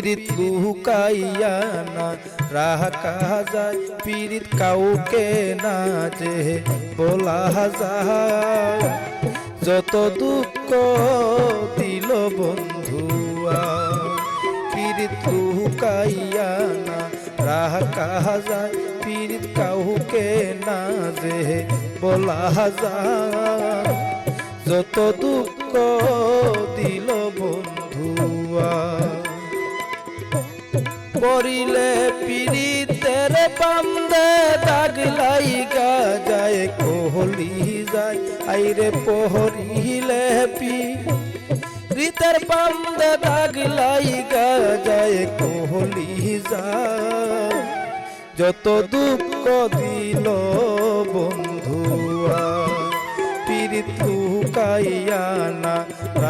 পীড়িত লুকাইয়া না রাখা যায় পীড়িত কাউকে না যে বলা যায়। যত দুঃখ দিল বন্ধুয়া, পীড়িত লুকাইয়া না রাখা যায় পীড়িত কাউকে না যে বলা যায়। যত দুঃখ দিল বন্ধুয়া পরিলে পীড়িতের বান্দে দাগ লাইগা যায়, কোহলি যায়। আইরে পহরিলে পি রীতের বান্দে দাগ লাইগা যায়, কোহলি যায়। যত দুঃখ দিল বন্ধুয়া, পীড়িত লুকাইয়া না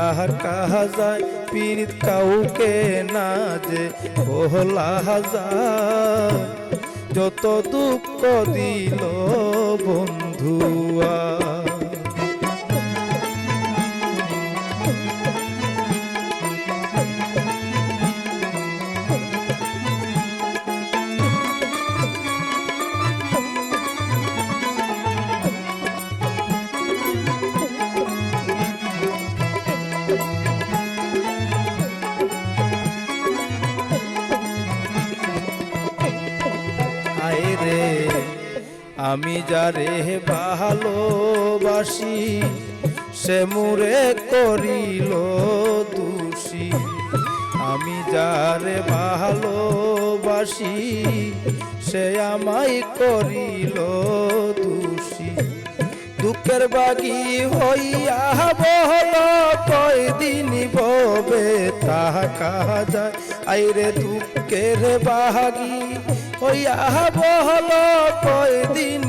রাখা যায়? পীড়িত কাউকে না যে ওহলা যায়। যত দুঃখ দিল বন্ধুয়া আমি যারে ভালোবাসি, সে মুরে করিল দোষী। আমি যারে ভালোবাসি, সে আমায় করিল দোষী। দুঃখের বাগি হইয়া বহল কয়দিন ববে তাহা কাহা যায়। আইরে দুঃখের বাগি হইয়া বহল কয়দিন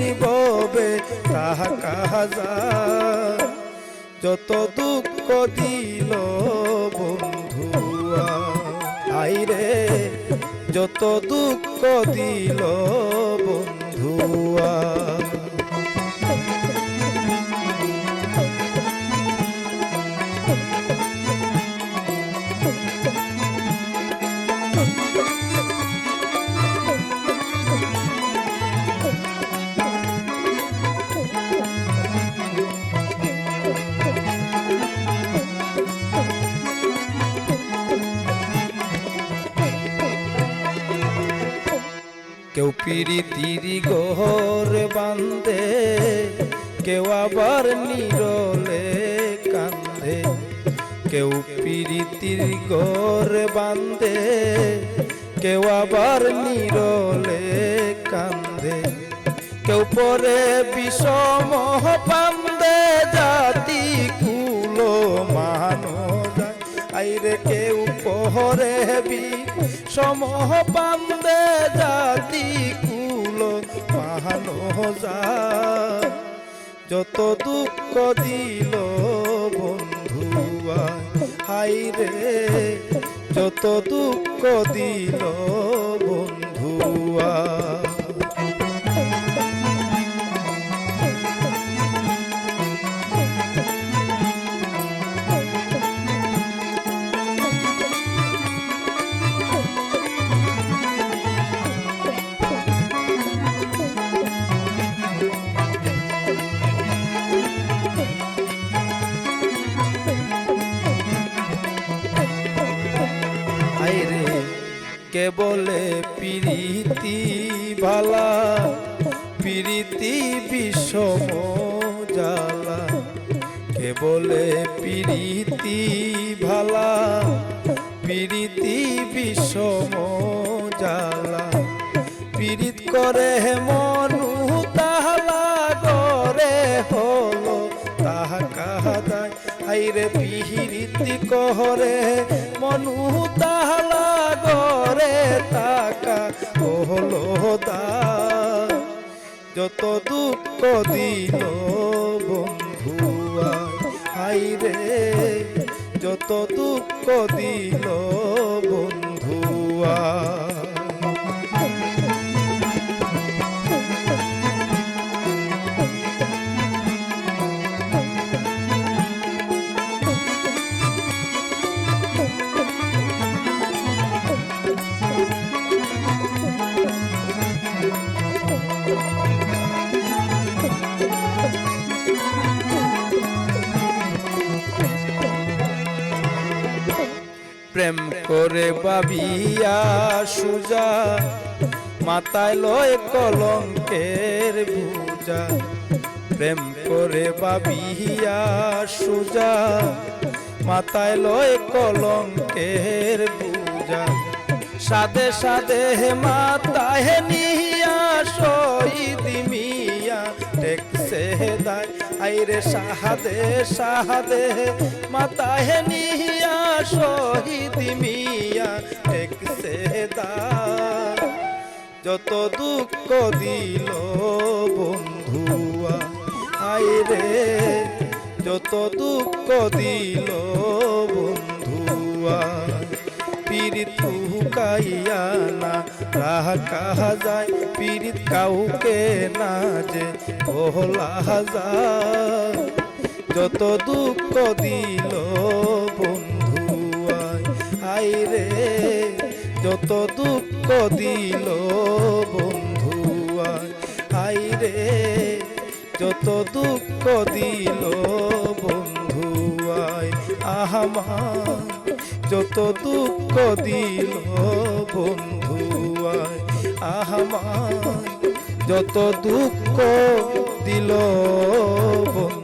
যত দুঃখ দিল বন্ধুয়া আইরে যত দুঃখ দিল কেউ পিরিতির গহর বান্ধে কেউ আবার নিরলে কান্ধে কেউ পিরিতির গর বান্ধে কেউ আবার নিরলে কান্ধে কেউ পরে বিষম বান্ধে জাতি কুলো মানো যায়। আইরে কেউ পহরে বি সমহ পান্দে জাতি কুল পাহানো যা যত দুঃখ দিল হাই রে যত দুঃখ দিল কে বলে পিরিতি ভালা পিরিতি বিষম জালা। কে বলে পিরিতি ভালা পিরিতি বিষম জালা। পিরিত করে মনু তাহলা গরে হলো তাহা কাহা যায় আইরে পিহিরিতি কহরে মনু তাহলা গরে তাকা হলো দা। যত দুঃখ দিল বন্ধুয়া হাইরে যত দুঃখ দিল বন্ধুয়া প্রেম করে বাবিয়া সুজা মাথায় লয় কলঙ্কের বুজা প্রেম করে বাবিয়া সুজা মাথায় লয় কলঙ্কের বুজা সাদে সাদে মাতায় নিয়া আইরে সাহাদে সাহাদে, মাতায় নিয়া শহীদ মিয়া, এক দায় যত দুঃখ দিল বন্ধুয়া আইরে যত দুঃখ দিল বন্ধুয়া পীড়িত হুকাইয়া না রাহা যায়, পীড়িত কাউকে না যে ওহলা যায়। যত দুঃখ দিল বন্ধুয়ায় আইরে যত দুঃখ দিল বন্ধুয়ায় আইরে যত দুঃখ দিল বন্ধুয়ায় আহামা যত দুঃখ দিল বন্ধুয়ায় আহামা যত দুঃখ দিল বন্ধু।